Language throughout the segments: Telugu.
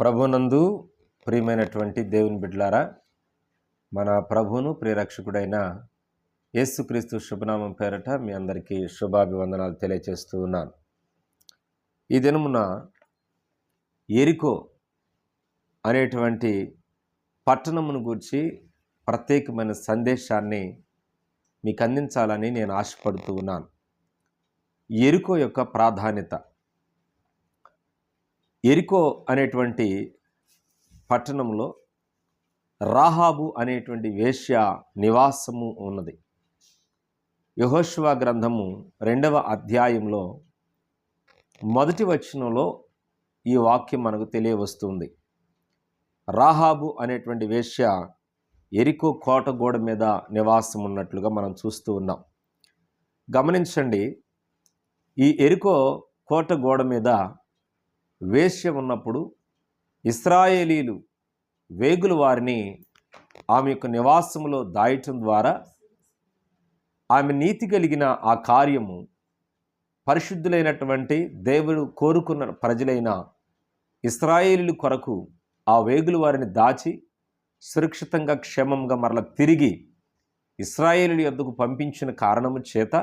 ప్రభునందు ప్రియమైనటువంటి దేవుని బిడ్లారా మన ప్రభును ప్రియరక్షకుడైన యేసుక్రీస్తు శుభనామం పేరట మీ అందరికీ శుభాభివందనాలు తెలియజేస్తూ ఉన్నాను. ఈ దినమున ఎరికో అనేటువంటి పట్టణమును గూర్చి ప్రత్యేకమైన సందేశాన్ని మీకు అందించాలని నేను ఆశపడుతూ ఉన్నాను. ఎరుకో యొక్క ప్రాధాన్యత ఎరికో అనేటువంటి పట్టణంలో రాహాబు అనేటువంటి వేశ్య నివాసము ఉన్నది. యహోశివ గ్రంథము రెండవ అధ్యాయంలో మొదటి వచనంలో ఈ వాక్యం మనకు తెలియవస్తుంది. రాహాబు అనేటువంటి వేశ్య ఎరికో కోట గోడ మీద నివాసం ఉన్నట్లుగా మనం చూస్తూ ఉన్నాం. గమనించండి ఈ ఎరికో కోట గోడ మీద వేశ్య ఉన్నప్పుడు ఇస్రాయేలీలు వేగులు వారిని ఆమె యొక్క నివాసములో దాయటం ద్వారా ఆమె నీతి కలిగిన ఆ కార్యము పరిశుద్ధులైనటువంటి దేవుడు కోరుకున్న ప్రజలైన ఇస్రాయేలీల కొరకు ఆ వేగులు వారిని దాచి సురక్షితంగా క్షేమంగా మరల తిరిగి ఇస్రాయేలీల యొద్దకు పంపించిన కారణము చేత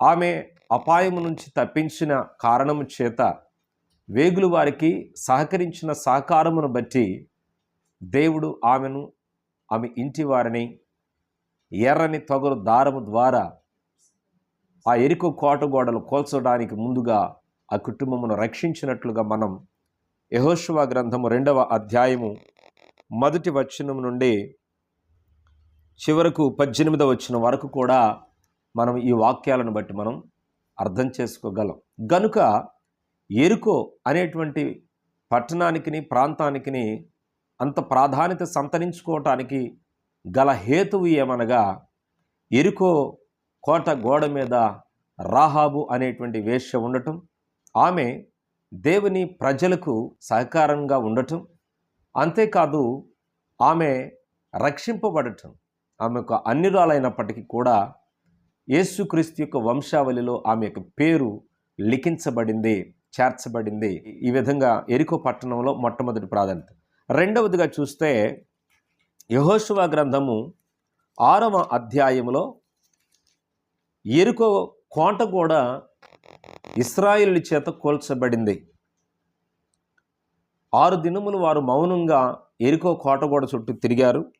ఆమె అపాయము నుంచి తప్పించిన కారణము చేత వేగులు వారికి సహకరించిన సహకారమును బట్టి దేవుడు ఆమెను ఆమె ఇంటి వారిని ఎర్రని తొగరు దారము ద్వారా ఆ ఎరుకు కోట గోడలు కోల్చడానికి ముందుగా ఆ కుటుంబమును రక్షించినట్లుగా మనం యహోశివ గ్రంథము రెండవ అధ్యాయము మొదటి వచనం నుండి చివరకు పద్దెనిమిదవ వచ్చిన వరకు కూడా మనం ఈ వాక్యాలను బట్టి మనం అర్థం చేసుకోగలం. గనుక ఎరుకో అనేటువంటి పట్టణానికి ప్రాంతానికి అంత ప్రాధాన్యత సంతరించుకోవటానికి గల హేతువు ఏమనగా ఎరుకో కోట గోడ మీద రాహాబు అనేటువంటి వేష్య ఉండటం ఆమె దేవుని ప్రజలకు సహకారంగా ఉండటం అంతేకాదు ఆమె రక్షింపబడటం. ఆమె ఒక అన్నిరాలైనప్పటికీ కూడా యేసుక్రీస్తు యొక్క వంశావళిలో ఆమె యొక్క పేరు లిఖించబడింది. చేర్చబడింది. ఈ విధంగా ఎరికో పట్టణంలో మొట్టమొదటి ప్రాధాన్యత. రెండవదిగా చూస్తే యహోశువ గ్రంథము ఆరవ అధ్యాయంలో ఎరుకో కోట కూడా ఇస్రాయిల్ చేత కోల్చబడింది. ఆరు దినములు వారు మౌనంగా ఎరుకో కోట కూడా చుట్టూ తిరిగారు.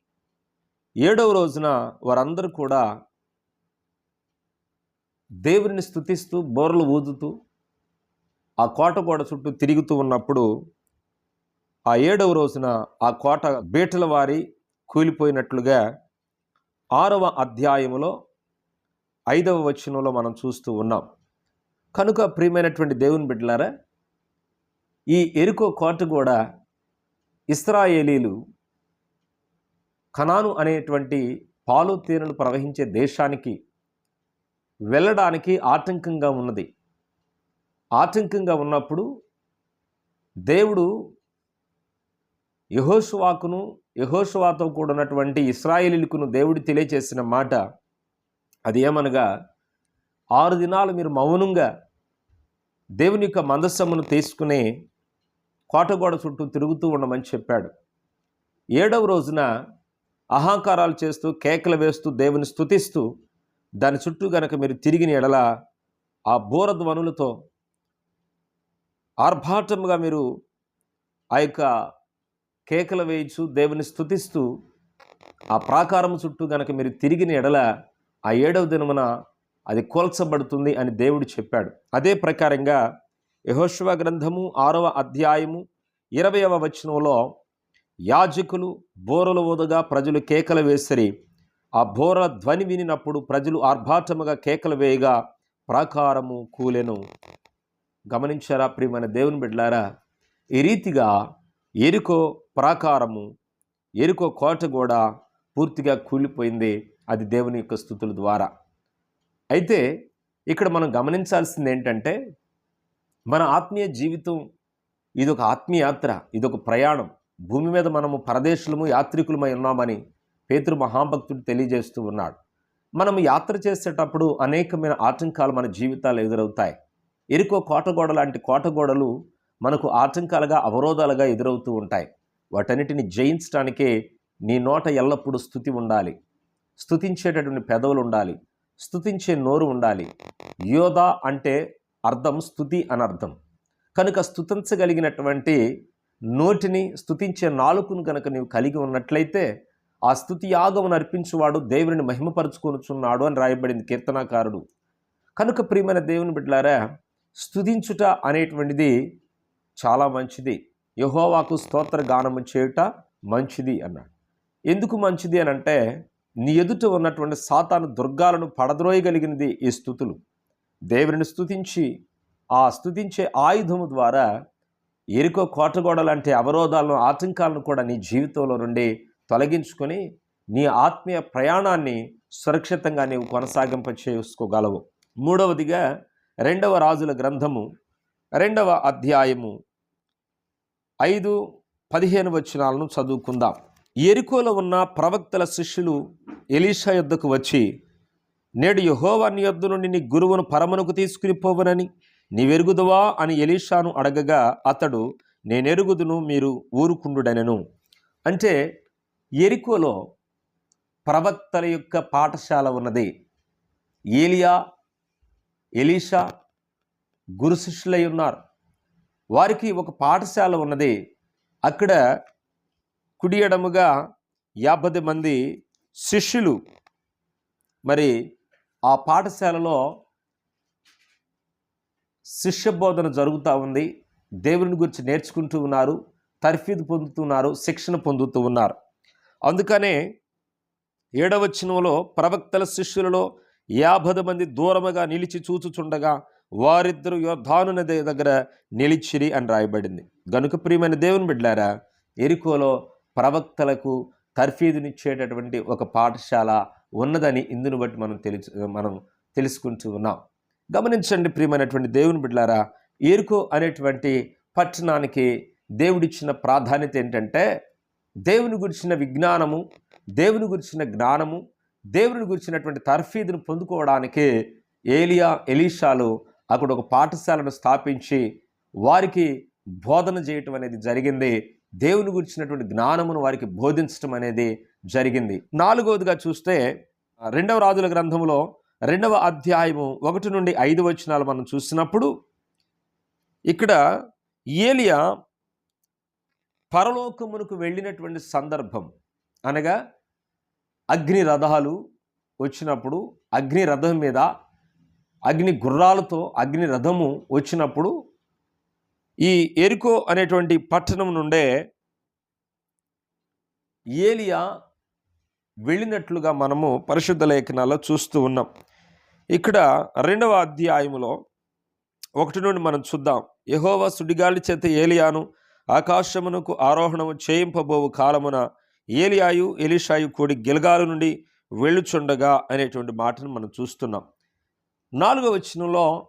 ఏడవ రోజున వారందరూ కూడా దేవుని స్థుతిస్తూ బోర్లు ఊదుతూ ఆ కోట గోడ చుట్టూ తిరుగుతూ ఉన్నప్పుడు ఆ ఏడవ రోజున ఆ కోట బీటల వారి కూలిపోయినట్లుగా ఆరవ అధ్యాయములో ఐదవ వచనంలో మనం చూస్తూ ఉన్నాం. కనుక ప్రియమైనటువంటి దేవుని బిడ్డలారా ఈ ఎరుకో కోట కూడా ఇస్రాయేలీలు కనాను అనేటువంటి పాలు తీరును ప్రవహించే దేశానికి వెళ్ళడానికి ఆటంకంగా ఉన్నది. ఆటంకంగా ఉన్నప్పుడు దేవుడు యహోశువాకును యహోశువాతో కూడినటువంటి ఇస్రాయేలీలకును దేవుడు తెలియచేసిన మాట అది ఏమనగా ఆరు దినాలు మీరు మౌనంగా దేవుని యొక్క మందస్సమును తీసుకుని కోటగోడ చుట్టూ తిరుగుతూ ఉండమని చెప్పాడు. ఏడవ రోజున అహంకారాలు చేస్తూ కేకలు వేస్తూ దేవుని స్థుతిస్తూ దాని చుట్టూ గనక మీరు తిరిగిన ఎడల ఆ బోరధ్వనులతో ఆర్భాటముగా మీరు ఆ యొక్క కేకలు వేయచ్చు దేవుని స్థుతిస్తూ ఆ ప్రాకారం చుట్టూ గనక మీరు తిరిగిన ఎడల ఆ ఏడవ దినమున అది కోల్చబడుతుంది అని దేవుడు చెప్పాడు. అదే ప్రకారంగా యహోశివ గ్రంథము ఆరవ అధ్యాయము ఇరవయవ వచనంలో యాజకులు బోరలు ఊదగా ప్రజలు కేకలు వేసరి. ఆ బోరల ధ్వని వినినప్పుడు ప్రజలు ఆర్భాటముగా కేకలు వేయగా ప్రాకారము కూలెను. గమనించారా ప్రియమైన దేవుని బిడ్డలారా? ఈ రీతిగా ఎరుకో ప్రాకారము ఎరుకో కోట కూడా పూర్తిగా కూలిపోయింది. అది దేవుని యొక్క స్థుతుల ద్వారా. అయితే ఇక్కడ మనం గమనించాల్సింది ఏంటంటే మన ఆత్మీయ జీవితం ఇది ఒక ఆత్మీయాత్ర ఇది ఒక ప్రయాణం. భూమి మీద మనము పరదేశులము యాత్రికులమై ఉన్నామని పేతురు మహాభక్తుడు తెలియజేస్తూ ఉన్నాడు. మనం యాత్ర చేసేటప్పుడు అనేకమైన ఆటంకాలు మన జీవితాలు ఎదురవుతాయి. ఎరుకో కోటగోడ లాంటి కోటగోడలు మనకు ఆటంకాలుగా అవరోధాలుగా ఎదురవుతూ ఉంటాయి. వాటన్నిటిని జయించడానికే నీ నోట ఎల్లప్పుడూ స్థుతి ఉండాలి. స్థుతించేటటువంటి పెదవులు ఉండాలి. స్థుతించే నోరు ఉండాలి. యోధ అంటే అర్థం స్థుతి అని అర్థం కనుక స్థుతించగలిగినటువంటి నోటిని స్థుతించే నాలుకను కనుక నీవు కలిగి ఉన్నట్లయితే ఆ స్థుతి యాగమును అర్పించువాడు దేవుని మహిమపరుచుకొనుచున్నాడు అని రాయబడింది కీర్తనాకారుడు. కనుక ప్రియమైన దేవుని బిడ్డలారా స్థుతించుట అనేటువంటిది చాలా మంచిది. యహోవాకు స్తోత్ర గానము చేయుట మంచిది అన్నాడు. ఎందుకు మంచిది అని అంటే నీ ఎదుట ఉన్నటువంటి సాతాను దుర్గాలను పడద్రోయగలిగినది ఈ స్థుతులు దేవుని స్థుతించి ఆ స్థుతించే ఆయుధము ద్వారా ఎరుకో కోటగోడ లాంటి అవరోధాలను ఆటంకాలను కూడా నీ జీవితంలో నుండి తొలగించుకొని నీ ఆత్మీయ ప్రయాణాన్ని సురక్షితంగా నీవు కొనసాగింప చేసుకోగలవు మూడవదిగా రెండవ రాజుల గ్రంథము రెండవ అధ్యాయము ఐదు పదిహేను వచనాలను చదువుకుందాం. ఎరుకోలో ఉన్న ప్రవక్తల శిష్యులు ఎలీషా యొద్దకు వచ్చి నేడు యహోవా నీ యొద్ద నుండి నీ గురువును పరమునకు తీసుకుని పోవనని నీవెరుగుదువా? అని ఎలీషాను అడగగా అతడు నేనెరుగుదును మీరు ఊరుకుండుడనెను. అంటే ఎరికోలో ప్రవక్తల యొక్క పాఠశాల ఉన్నది. ఏలియా ఎలీషా గురు శిష్యులై ఉన్నారు. వారికి ఒక పాఠశాల ఉన్నది. అక్కడ కుడి ఎడముగా యాభై మంది శిష్యులు. మరి ఆ పాఠశాలలో శిష్య బోధన జరుగుతూ ఉంది. దేవుని గురించి నేర్చుకుంటూ ఉన్నారు. తర్ఫీదు పొందుతున్నారు శిక్షణ పొందుతూ ఉన్నారు. అందుకనే ఏడవచనంలో ప్రవక్తల శిష్యులలో యాభై మంది దూరముగా నిలిచి చూచుచుండగా వారిద్దరు యోధాను నది దగ్గర నిలిచిరి అని రాయబడింది. గనుక ప్రియమైన దేవుని బిడ్డారా ఎరుకోలో ప్రవక్తలకు తర్ఫీదునిచ్చేటటువంటి ఒక పాఠశాల ఉన్నదని ఇందును బట్టి మనం తెలుసు మనం తెలుసుకుంటూ ఉన్నాం. గమనించండి ప్రియమైనటువంటి దేవుని బిడ్డారా ఎరుకో అనేటువంటి పట్టణానికి దేవుడిచ్చిన ప్రాధాన్యత ఏంటంటే దేవుని గురించిన విజ్ఞానము దేవుని గురించిన జ్ఞానము దేవుని గురించినటువంటి తర్ఫీదును పొందుకోవడానికి ఏలియా ఎలీషాలు అక్కడ ఒక పాఠశాలను స్థాపించి వారికి బోధన చేయటం అనేది జరిగింది. దేవుని గురించినటువంటి జ్ఞానమును వారికి బోధించటం అనేది జరిగింది. నాలుగవదిగా చూస్తే రెండవ రాజుల గ్రంథంలో రెండవ అధ్యాయము ఒకటి నుండి ఐదు వచనాలు మనం చూసినప్పుడు ఇక్కడ ఏలియా పరలోకమునకు వెళ్ళినటువంటి సందర్భం అనగా అగ్ని రథాలు వచ్చినప్పుడు అగ్ని రథం మీద అగ్ని గుర్రాలతో అగ్ని రథము వచ్చినప్పుడు ఈ ఎరుకో అనేటువంటి పట్టణం నుండే ఏలియా వెళ్ళినట్లుగా మనము పరిశుద్ధ లేఖనాల్లో చూస్తూ ఉన్నాం. ఇక్కడ రెండవ అధ్యాయములో ఒకటి నుండి మనం చూద్దాం. యహోవ సుడిగాలి చేత ఏలియాను ఆకాశమునకు ఆరోహణము చేయింపబోవు కాలమున ఏలియాయు ఎలిషాయు కూడి గిలగాలు నుండి వెళ్ళుచుండగా అనేటువంటి మాటను మనం చూస్తున్నాం. నాలుగవ వచనంలో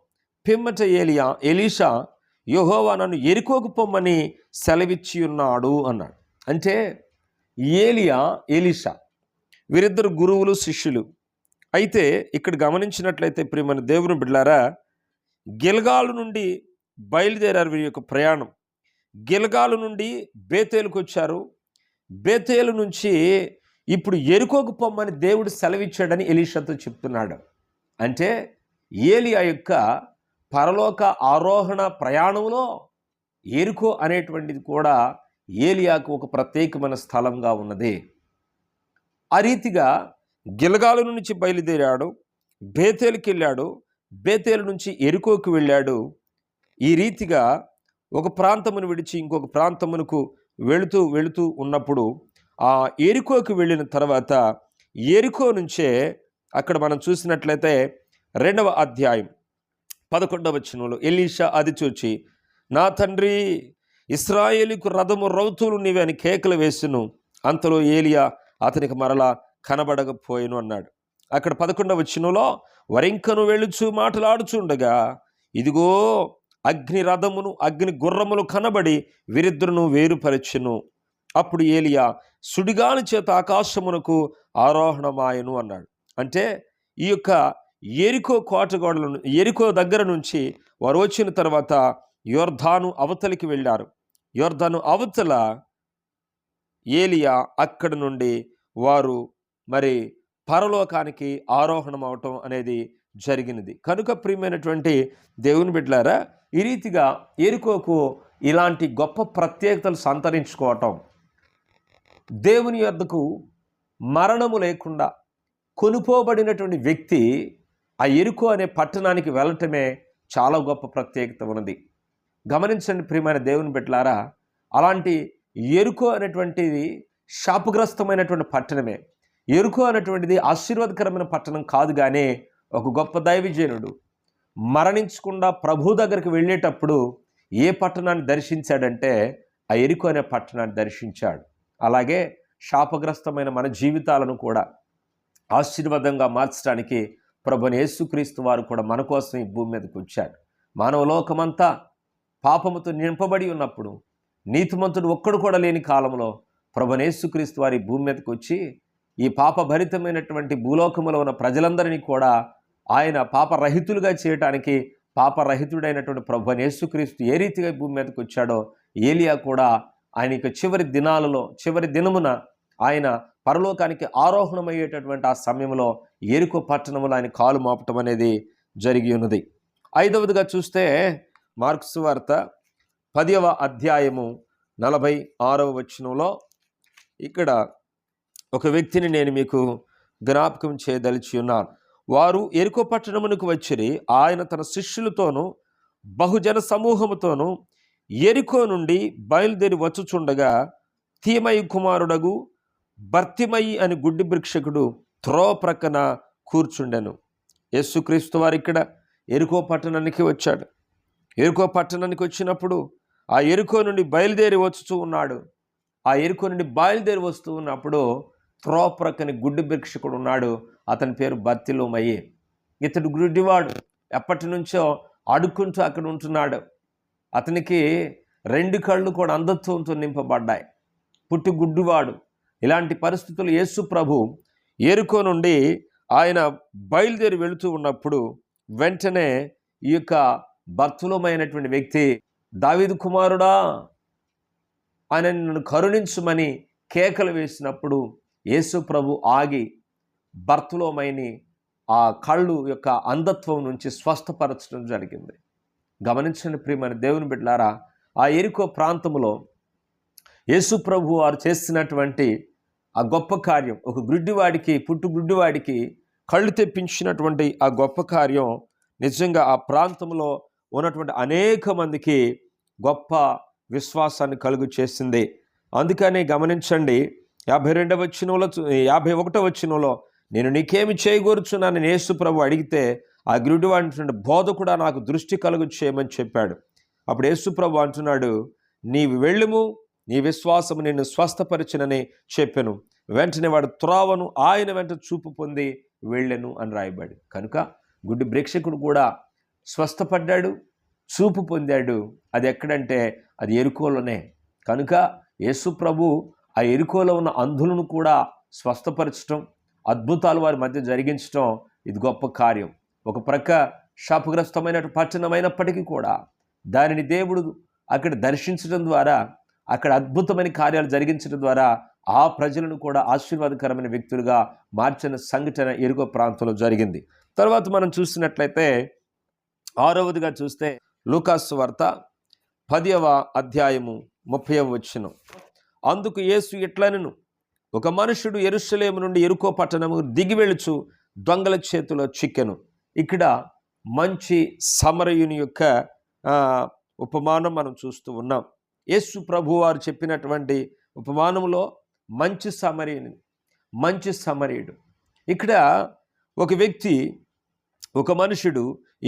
పిమ్మట ఏలియా ఎలీషా యహోవా నన్ను ఎరుకోకు పొమ్మని సెలవిచ్చి ఉన్నాడు అన్నాడు. అంటే ఏలియా ఎలీషా వీరిద్దరు గురువులు శిష్యులు. అయితే ఇక్కడ గమనించినట్లయితే ప్రియమైన దేవుని బిడ్లారా గిల్గాలు నుండి బయలుదేరారు వీరి యొక్క ప్రయాణం. గిల్గాలు నుండి బేతేలుకు వచ్చారు బేతేలు నుంచి ఇప్పుడు ఎరుకోకు పొమ్మని దేవుడు సెలవిచ్చాడని ఎలీషాతో చెప్తున్నాడు. అంటే ఏలియా యొక్క పరలోక ఆరోహణ ప్రయాణంలో ఎరుకో అనేటువంటిది కూడా ఏలియాకు ఒక ప్రత్యేకమైన స్థలంగా ఉన్నది. ఆ రీతిగా గిలగాలు నుంచి బయలుదేరాడు బేతేలుకి వెళ్ళాడు బేతేలు నుంచి ఎరుకోకు వెళ్ళాడు. ఈ రీతిగా ఒక ప్రాంతమును విడిచి ఇంకొక ప్రాంతమునకు వెళుతూ వెళుతూ ఉన్నప్పుడు ఆ ఏరికోకి వెళ్ళిన తర్వాత ఏరికో నుంచే అక్కడ మనం చూసినట్లయితే రెండవ అధ్యాయం పదకొండవ వచనంలో ఎలీషా అది చూచి నా తండ్రి ఇస్రాయేలీకు రథము రౌతులు నీవని కేకలు వేసును. అంతలో ఏలియా అతనికి మరలా కనబడకపోయాను అన్నాడు. అక్కడ పదకొండవ వచనంలో వరింకను వెళ్ళుచు మాటలాడుచుండగా ఇదిగో అగ్ని రథమును అగ్ని గుర్రములు కనబడి వీరిద్దరును వేరుపరచును. అప్పుడు ఏలియా సుడిగాలి చేత ఆకాశమునకు ఆరోహణమాయను అన్నాడు. అంటే ఈ యొక్క ఎరికో కోటగోడలను ఎరికో దగ్గర నుంచి వారు వచ్చిన తర్వాత యోర్ధాను అవతలికి వెళ్ళారు. యోర్ధాను అవతల ఏలియా అక్కడి నుండి వారు మరి పరలోకానికి ఆరోహణం అవటం అనేది జరిగినది. కనుక ప్రియమైనటువంటి దేవుని బిడ్డలారా ఈ రీతిగా ఎరుకోకు ఇలాంటి గొప్ప ప్రత్యేకతలు సంతరించుకోవటం దేవుని యొద్దకు మరణము లేకుండా కొనుపోబడినటువంటి వ్యక్తి ఆ ఎరుకు అనే పట్టణానికి వెళ్ళటమే చాలా గొప్ప ప్రత్యేకత ఉన్నది. గమనించండి ప్రియమైన దేవుని బిడ్డలారా అలాంటి ఎరుకు అనేటువంటిది శాపగ్రస్తమైనటువంటి పట్టణమే. ఎరుకు అనేటువంటిది ఆశీర్వాదకరమైన పట్టణం కాదు కానీ ఒక గొప్ప దైవజనుడు మరణించకుండా ప్రభు దగ్గరికి వెళ్ళేటప్పుడు ఏ పట్టణాన్ని దర్శించాడంటే ఆ ఎరుకు అనే పట్టణాన్ని దర్శించాడు. అలాగే శాపగ్రస్తమైన మన జీవితాలను కూడా ఆశీర్వాదంగా మార్చడానికి ప్రభుని యేసుక్రీస్తు వారు కూడా మన కోసం ఈ భూమి మీదకి వచ్చాడు మానవలోకమంతా పాపముతో నింపబడి ఉన్నప్పుడు నీతిమంతుడు ఒక్కడు కూడా లేని కాలంలో ప్రభుని యేసుక్రీస్తు వారి భూమి మీదకి వచ్చి ఈ పాపభరితమైనటువంటి భూలోకములో ఉన్న ప్రజలందరినీ కూడా ఆయన పాపరహితులుగా చేయటానికి పాపరహితుడైనటువంటి ప్రభు యేసుక్రీస్తు ఏ రీతిగా భూమి మీదకి వచ్చాడో ఏలియా కూడా ఆయన యొక్క చివరి దినాలలో చివరి దినమున ఆయన పరలోకానికి ఆరోహణమయ్యేటటువంటి ఆ సమయంలో ఎరుకు పట్టణంలో ఆయన కాలు మోపటం అనేది జరిగి ఉన్నది. ఐదవదిగా చూస్తే మార్క్స్ వార్త పదవ అధ్యాయము నలభై ఆరవ వచనంలో ఇక్కడ ఒక వ్యక్తిని నేను మీకు జ్ఞాపకం చేయదలిచి ఉన్నాను. వారు ఎరుకో పట్టణమునకు వచ్చిరి. ఆయన తన శిష్యులతోనూ బహుజన సమూహముతోనూ ఎరుకో నుండి బయలుదేరి వచ్చుచుండగా తీమయి కుమారుడగు భర్తిమయి అని గుడ్డి భిక్షకుడు త్రో ప్రక్కన కూర్చుండెను. యేసుక్రీస్తు వారు ఇక్కడ ఎరుకో పట్టణానికి వచ్చాడు. ఎరుకో పట్టణానికి వచ్చినప్పుడు ఆ ఎరుకో నుండి బయలుదేరి వచ్చుతూ ఉన్నాడు. ఆ ఎరుకో నుండి బయలుదేరి వస్తూ ఉన్నప్పుడు త్రో ప్రక్కని గుడ్డి భిక్షకుడు ఉన్నాడు. అతని పేరు బత్తిలోమయ్యే ఇతడు గుడ్డివాడు. ఎప్పటి నుంచో అడుక్కుంటూ అక్కడ ఉంటున్నాడు. అతనికి రెండు కళ్ళు కూడా అంధత్వంతో నింపబడ్డాయి. పుట్టి గుడ్డివాడు. ఇలాంటి పరిస్థితులు యేసు ప్రభు ఏరుకో నుండి ఆయన బయలుదేరి వెళుతూ ఉన్నప్పుడు వెంటనే ఈ యొక్క భర్తలమైనటువంటి వ్యక్తి దావీదు కుమారుడా ఆయన నన్ను కరుణించుమని కేకలు వేసినప్పుడు యేసు ప్రభు ఆగి బర్త్లోమైని ఆ కళ్ళు యొక్క అంధత్వం నుంచి స్వస్థపరచడం జరిగింది. గమనించండి ప్రియమైన దేవుని బిడ్డలారా ఆ ఎరుకో ప్రాంతంలో యేసు ప్రభు వారు చేసినటువంటి ఆ గొప్ప కార్యం ఒక గుడ్డివాడికి పుట్టు గుడ్డివాడికి కళ్ళు తెప్పించినటువంటి ఆ గొప్ప కార్యం నిజంగా ఆ ప్రాంతంలో ఉన్నటువంటి అనేక మందికి గొప్ప విశ్వాసాన్ని కలుగు చేసింది. అందుకని గమనించండి యాభై రెండవ వచ్చినలో యాభై ఒకటో వచ్చినలో నేను నీకేమి చేయగూర్చున్నాను యేసు ప్రభు అడిగితే ఆ గురుడివాడినటువంటి బోధ కూడా నాకు దృష్టి కలుగు చేయమని చెప్పాడు. అప్పుడు యేసు ప్రభు అంటున్నాడు నీవు వెళ్ళుము నీ విశ్వాసము నిన్ను స్వస్థపరిచినని చెప్పాను. వెంటనే వాడు త్రోవను ఆయన వెంట చూపు పొంది వెళ్ళెను అని రాయబడి. కనుక గుడ్డి ప్రేక్షకుడు కూడా స్వస్థపడ్డాడు చూపు పొందాడు. అది ఎక్కడంటే అది ఎరుకోలోనే. కనుక యేసు ప్రభు ఆ ఎరుకోలో ఉన్న అంధులను కూడా స్వస్థపరచటం అద్భుతాలు వారి మధ్య జరిగించటం ఇది గొప్ప కార్యం. ఒక ప్రక్క శాపగ్రస్తమైన పట్టణమైనప్పటికీ కూడా దానిని దేవుడు అక్కడ దర్శించడం ద్వారా అక్కడ అద్భుతమైన కార్యాలు జరిగించడం ద్వారా ఆ ప్రజలను కూడా ఆశీర్వాదకరమైన వ్యక్తులుగా మార్చిన సంఘటన ఎరుగో ప్రాంతంలో జరిగింది. తర్వాత మనం చూసినట్లయితే ఆరవదిగా చూస్తే లూకాసు వార్త పదవ అధ్యాయము ముప్పైవ వచ్చిన అందుకు యేసు ఎట్లనను? ఒక మనుషుడు ఎరుసలేము నుండి ఎరుకో పట్టణము దిగి వెళుచు దొంగల చేతిలో చిక్కెను. ఇక్కడ మంచి సమరయుని యొక్క ఉపమానం మనం చూస్తూ ఉన్నాం. యేసు ప్రభు వారు చెప్పినటువంటి ఉపమానంలో మంచి సమరయుని మంచి సమరయుడు. ఇక్కడ ఒక వ్యక్తి ఒక మనుషుడు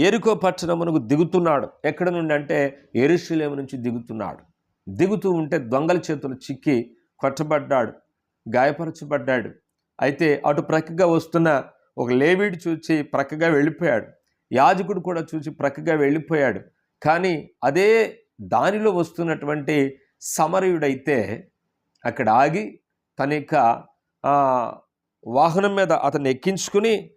ఎరుకో పట్టణమునకు దిగుతున్నాడు. ఎక్కడ నుండి అంటే ఎరుశలేము నుంచి దిగుతున్నాడు. దిగుతూ ఉంటే దొంగల చేతులు చిక్కి కొట్టబడ్డాడు. గాయపరచబడ్డాడు. అయితే అటు ప్రక్కగా వస్తున్న ఒక లేవీడు చూచి ప్రక్కగా వెళ్ళిపోయాడు. యాజకుడు కూడా చూసి ప్రక్కగా వెళ్ళిపోయాడు. కానీ అదే దానిలో వస్తున్నటువంటి సమరయుడైతే అక్కడ ఆగి తన యొక్క వాహనం మీద అతన్ని ఎక్కించుకుని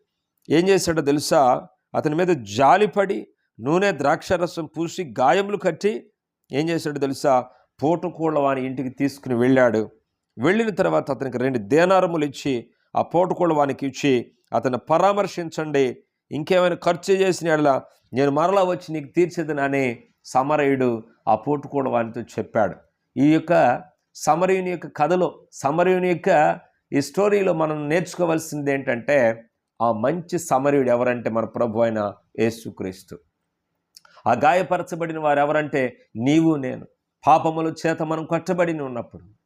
ఏం చేశాడో తెలుసా? అతని మీద జాలిపడి నూనె ద్రాక్షరసం పూసి గాయములు కట్టి ఏం చేశాడో తెలుసా? పోటుకోళ్ళ వాని ఇంటికి తీసుకుని వెళ్ళాడు. వెళ్ళిన తర్వాత అతనికి రెండు దేనారములు ఇచ్చి ఆ పోటుకోళ్ళ వానికి ఇచ్చి అతను పరామర్శించండి. ఇంకేమైనా ఖర్చు చేసిన యెడల నేను మరలా వచ్చి నీకు తీర్చేదనని సమరయుడు ఆ పోటుకోడు వానితో చెప్పాడు. ఈ యొక్క సమరయుని యొక్క కథలో సమరయుని యొక్క ఈ స్టోరీలో మనం నేర్చుకోవాల్సింది ఏంటంటే ఆ మంచి సమరయుడు ఎవరంటే మన ప్రభు అయిన యేసుక్రీస్తు. ఆ గాయపరచబడిన వారు ఎవరంటే నీవు నేను. పాపముల చేత మనం కట్టబడిన ఉన్నప్పుడు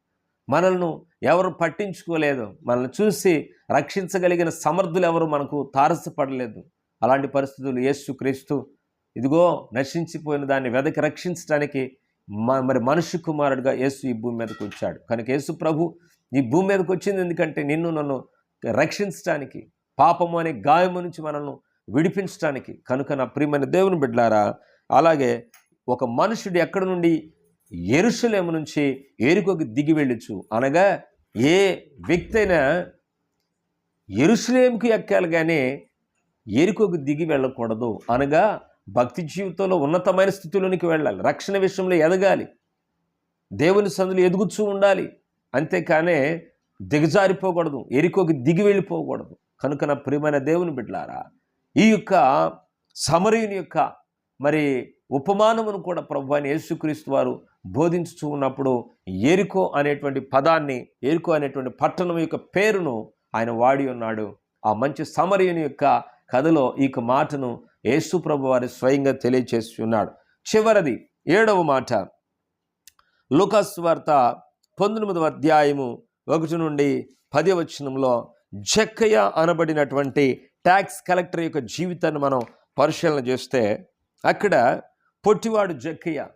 మనల్ని ఎవరు పట్టించుకోలేదు. మనల్ని చూసి రక్షించగలిగిన సమర్థులు ఎవరు మనకు తారసపడలేదు. అలాంటి పరిస్థితులు యేసుక్రీస్తు ఇదిగో నశించిపోయిన దాన్ని వెదకి రక్షించడానికి మ- మరి మనుష్య కుమారుడిగా యేసు ఈ భూమి మీదకి వచ్చాడు. కనుక యేసు ప్రభు ఈ భూమి మీదకి వచ్చింది ఎందుకంటే నిన్ను నన్ను రక్షించడానికి పాపము అనే గాయము నుంచి మనల్ని విడిపించడానికి. కనుక నా ప్రియమైన దేవుని బిడ్డారా అలాగే ఒక మనుషుడు ఎక్కడి నుండి ఎరుషలేము నుంచి ఏరుకోకి దిగి వెళ్ళొచ్చు. అనగా ఏ వ్యక్తి అయినా ఎరుషలేంకి ఎక్కాలి కానీ ఎరుకోకు దిగి వెళ్ళకూడదు. అనగా భక్తి జీవితంలో ఉన్నతమైన స్థితిలోనికి వెళ్ళాలి. రక్షణ విషయంలో ఎదగాలి. దేవుని సందులు ఎదుగుచూ ఉండాలి. అంతేకానే దిగజారిపోకూడదు. ఎరుకోకి దిగి వెళ్ళిపోకూడదు. కనుక నా ప్రియమైన దేవుని బిడ్డలారా ఈ యొక్క సమరయుని యొక్క మరి ఉపమానమును కూడా ప్రభు అని యేసుక్రీస్తు వారు బోధించుతూ ఉన్నప్పుడు ఎరుకో అనేటువంటి పదాన్ని ఎరుకో అనేటువంటి పట్టణం యొక్క పేరును ఆయన వాడి ఉన్నాడు. ఆ మంచి సమరయుని యొక్క కథలో ఈ మాటను యేసు ప్రభు వారి స్వయంగా తెలియచేసి ఉన్నాడు. చివరిది ఏడవ మాట. లుకస్ వార్త పంతొమ్మిదవ అధ్యాయము ఒకటి నుండి పది వచనంలో జక్కయ్య అనబడినటువంటి ట్యాక్స్ కలెక్టర్ యొక్క జీవితాన్ని మనం పరిశీలన చేస్తే అక్కడ పొట్టివాడు జక్కయ్య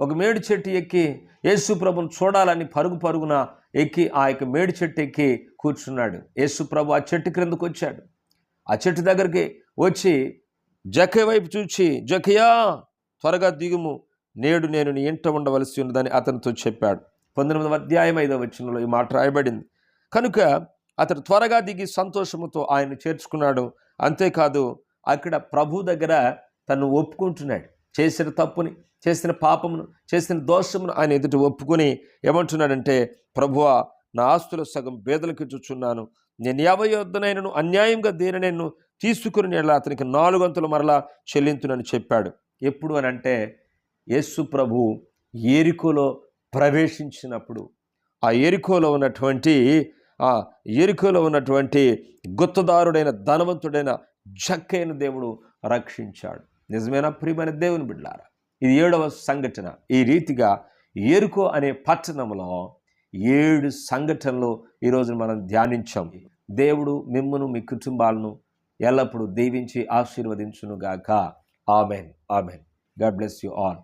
ఒక మేడి చెట్టు ఎక్కి యేసుప్రభును చూడాలని పరుగు పరుగున ఎక్కి ఆ యొక్క మేడి చెట్టు ఎక్కి కూర్చున్నాడు. యేసు ప్రభు ఆ చెట్టు క్రిందకు వచ్చాడు. ఆ చెట్టు దగ్గరికి వచ్చి జకే వైపు చూచి జక్కయ్యా త్వరగా దిగుము. నేడు నేను నీ ఇంట ఉండవలసి ఉన్నదని అతనితో చెప్పాడు. పంతొమ్మిదవ అధ్యాయం ఐదవ వచనంలో ఈ మాట రాయబడింది. కనుక అతడు త్వరగా దిగి సంతోషముతో ఆయన చేర్చుకున్నాడు. అంతేకాదు అక్కడ ప్రభు దగ్గర తను ఒప్పుకుంటున్నాడు. చేసిన తప్పుని చేసిన పాపమును చేసిన దోషమును ఆయన ఎదుట ఒప్పుకొని ఏమంటున్నాడంటే ప్రభువా నా ఆస్తుల సగం బేదలకు ఇచ్చుచున్నాను. నేను యాభై వద్దనైనను అన్యాయంగా దీని నేను తీసుకుని ఎలా అతనికి నాలుగంతులు మరలా చెల్లింతునని చెప్పాడు. ఎప్పుడు అని అంటే యేసు ప్రభు ఏరికోలో ప్రవేశించినప్పుడు ఆ ఏరికోలో ఉన్నటువంటి ఆ ఏరికోలో ఉన్నటువంటి గుత్తదారుడైన ధనవంతుడైన జక్కైన దేవుడు రక్షించాడు. నిజమైన ప్రియమైన దేవుని బిడ్డారా? ఇది ఏడవ సంఘటన. ఈ రీతిగా ఎరుకో అనే పట్టణంలో ఏడు సంఘటనలు ఈరోజు మనం ధ్యానించాం. దేవుడు మిమ్మను మీ కుటుంబాలను ఎల్లప్పుడూ దీవించి ఆశీర్వదించునుగాక. Amen. Amen. God bless you all.